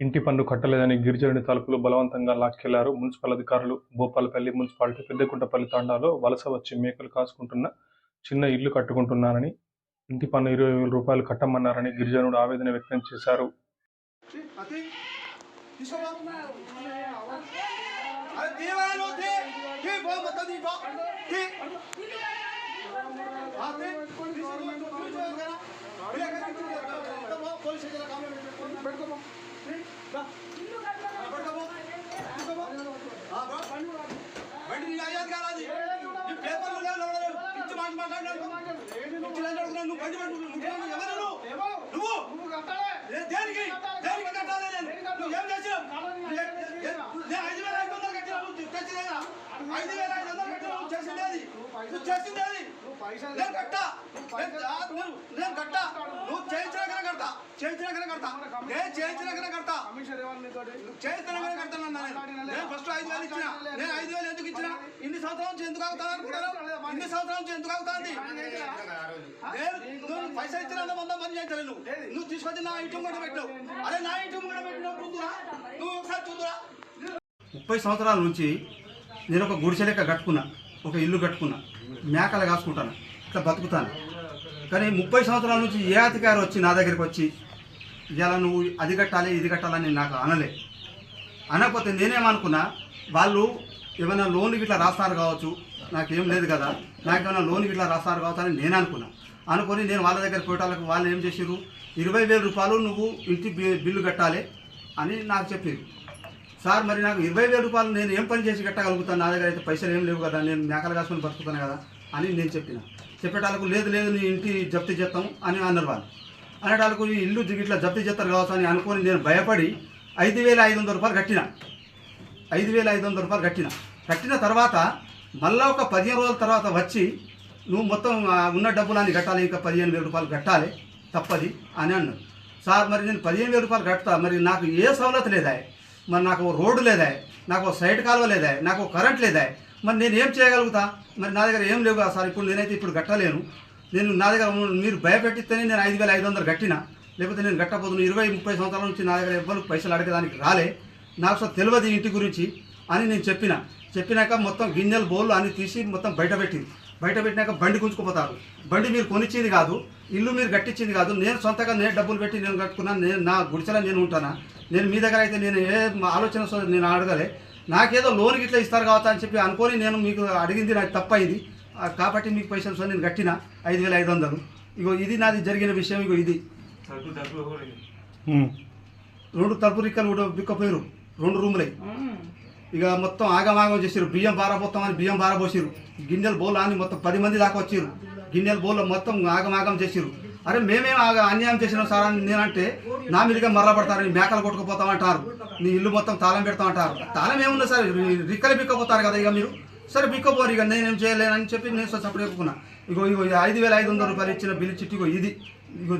ఇంటి పన్ను కట్టలేదని గిరిజనుడి తలుపులు బలవంతంగా లాక్కెళ్ళారు మున్సిపల్ అధికారులు భూపాలపల్లి మున్సిపాలిటీ పెద్దకుంటపల్లి తాండాలో వలస వచ్చి మేకలు కాసుకుంటున్న చిన్న ఇల్లు కట్టుకుంటున్నారని ఇంటి పన్ను ఇరవై వేల రూపాయలు కట్టమన్నారని గిరిజనుడు ఆవేదన వ్యక్తం చేశారు అతి తీసుకోవా అరే తీవా నువ్వు తీ తీ బో మొత్తం తీ బో తీ ఆ తీ తీసుకో తీసుకో కదా ఇలా కదా బో పోలీస్ స్టేషన్ కంప్లైంట్ పెట్టుకో తీ దా పెట్టుకో తీసుకో ఆ బో బండి నీ అయ్యాది కాదు అది నీ పేపర్లు లేవు లేవు ఇచ్చి మాట మాట్లాడినాడు ఇచ్చి మాట్లాడుతున్నాడు నువ్వు బండి పట్టు నువ్వు ఎవరు నువ్వు నువ్వు ఏ దేనికి దేనికి కట్టాలి నేను నువ్వు ఏం చేసినావు ఏ- ఏ- నేను ఐదు వేల ఐదు వందలు కట్టినా నువ్వు తెచ్చిలేదా ఐదు వేల ఐదు వందలు కట్టినా నువ్వు చేసింది ఏది నువ్వు చేసింది ఏది నేను కట్టా నేను నేను కట్టా నువ్వు చేయించినాకనే కడతా చేయించినాకనే కడతా నేను చేయించినాకనే కడతా నువ్వు చేయించినాకనే కడతానన్నా నేను ఫస్ట్ ఐదు వేలు ఇచ్చిన. నేను ఐదు వేలు సంవత్సరాల నుంచి ఎందుకు అవుతాను ఇన్ని సంవత్సరాల నుంచి ఎందుకు అవుతుంది నువ్వు పైసలు ఇచ్చిన వంద పని చేయించలేదు నువ్వు. నువ్వు తీసుకొచ్చి నా ఇంటి కూడా పెట్టావు అదే నా ఇంటి కూడా పెట్టినప్పుడు చూద్దురా నువ్వు ఒకసారి చూద్దురా. ముప్పై సంవత్సరాల నుంచి నేను ఒక గుడిసె లెక్క కట్టుకున్నా ఒక ఇల్లు కట్టుకున్నా మేకలు కాసుకుంటాను ఇట్లా బతుకుతాను. కానీ ముప్పై సంవత్సరాల నుంచి ఏ అధికారి వచ్చి నా దగ్గరికి వచ్చి ఇలా నువ్వు అది కట్టాలి ఇది కట్టాలని నాకు అనలే. అనకపోతే నేనేమనుకున్నా వాళ్ళు ఏమైనా లోన్ ఇట్లా రాస్తారు కావచ్చు. నాకేం లేదు కదా. నాకేమైనా లోన్ ఇట్లా రాస్తారు కావచ్చు అని నేను అనుకున్నా. అనుకొని నేను వాళ్ళ దగ్గర పోయేటాలకు వాళ్ళు ఏం చేసిర్రు? ఇరవై వేల రూపాయలు నువ్వు ఇంటి బిల్లు కట్టాలి అని నాకు చెప్పారు సార్ మరి నాకు ఇరవై వేల రూపాయలు నేను ఏం పని చేసి కట్టగలుగుతాను? నా దగ్గర అయితే పైసలు ఏం లేవు కదా. నేను మేకలు కాసుకొని బతుకుతాను కదా అని నేను చెప్పిన. చెప్పేటాలకు లేదు లేదు నీ ఇంటి జప్తి చేస్తాం అని అన్నారు వాళ్ళు. అనేటాలకు ఈ ఇల్లు ఇట్లా జప్తి చేస్తారు కావచ్చు అని అనుకొని నేను భయపడి ఐదు వేల ఐదు వందల రూపాయలు కట్టిన. ఐదు వేల ఐదు వందల రూపాయలు కట్టిన. కట్టిన తర్వాత మళ్ళా ఒక పదిహేను రోజుల తర్వాత వచ్చి నువ్వు మొత్తం ఉన్న డబ్బులన్నీ కట్టాలి ఇంకా పదిహేను వేల రూపాయలు కట్టాలి తప్పది అని అన్నాడు సార్ మరి నేను పదిహేను వేల రూపాయలు కడతా మరి నాకు ఏ సవలత లేదా మరి నాకు ఓ రోడ్డు లేదా నాకు సైడ్ కాలువ లేదా నాకు కరెంట్ లేదా మరి నేను ఏం చేయగలుగుతా? మరి నా దగ్గర ఏం లేవు సార్ ఇప్పుడు నేనైతే ఇప్పుడు కట్టలేను. నేను నా దగ్గర మీరు భయపెట్టిస్తేనే నేను ఐదు వేల ఐదు వందలు కట్టిన. లేకపోతే నేను కట్టబోతున్నాను ఇరవై ముప్పై సంవత్సరాల నుంచి నా దగ్గర ఎవ్వరు పైసలు అడగడానికి రాలే. నాకు అసలు తెలియదు ఇంటి గురించి అని నేను చెప్పిన. చెప్పినాక మొత్తం గిన్నెలు బోళ్ళు అన్ని తీసి మొత్తం బయట పెట్టింది. బయట పెట్టినాక బండి గుంజుకుపోతారు. బండి మీరు కొనిచ్చింది కాదు ఇల్లు మీరు కట్టించింది కాదు. నేను సొంతగా నేను డబ్బులు పెట్టి నేను కట్టుకున్నాను. నేను నా గుడిసెలో నేను ఉంటానా? నేను మీ దగ్గర అయితే నేను ఏ ఆలోచన సో నేను అడగలే. నాకేదో లోన్ ఇట్లా ఇస్తారు కావచ్చా అని చెప్పి అనుకొని నేను మీకు అడిగింది నాకు తప్పైంది. ఆ, కాబట్టి మీకు పైసలు సో నేను కట్టిన. ఐదు వేల ఐదు వందలు. ఇగో ఇది నాది జరిగిన విషయం ఇగో ఇది. రెండు తలుపు రిక్కలు కూడా బిక్కపోయారు రెండు రూములై. ఇక మొత్తం ఆగమాగం చేసారు బియ్యం బారపోతామని బియ్యం బారపోసారు గిన్నెలు బోలు అని మొత్తం పది మంది దాకా వచ్చారు గిన్నెలు బోలు మొత్తం ఆగమాగం చేసారు అరే మేమేం ఆగ అన్యాయం చేసినాం సార్ అని నేనంటే నా మీదుగా మరల పడతారు నీ మేకలు కొట్టుకుపోతామంటారు. నీ ఇల్లు మొత్తం తాళం పెడతామంటారు. తాళం ఏముంది సార్? రిక్కలు బిక్కపోతారు కదా ఇక మీరు. సరే బిక్కపోరు ఇక నేనేం చేయలేనని చెప్పి నేను సప్పుడు చెప్పుకున్నా. ఇగో ఇగో ఐదు వేల ఐదు వందల రూపాయలు ఇచ్చిన బిల్లు చిట్టిగో ఇది. ఇగో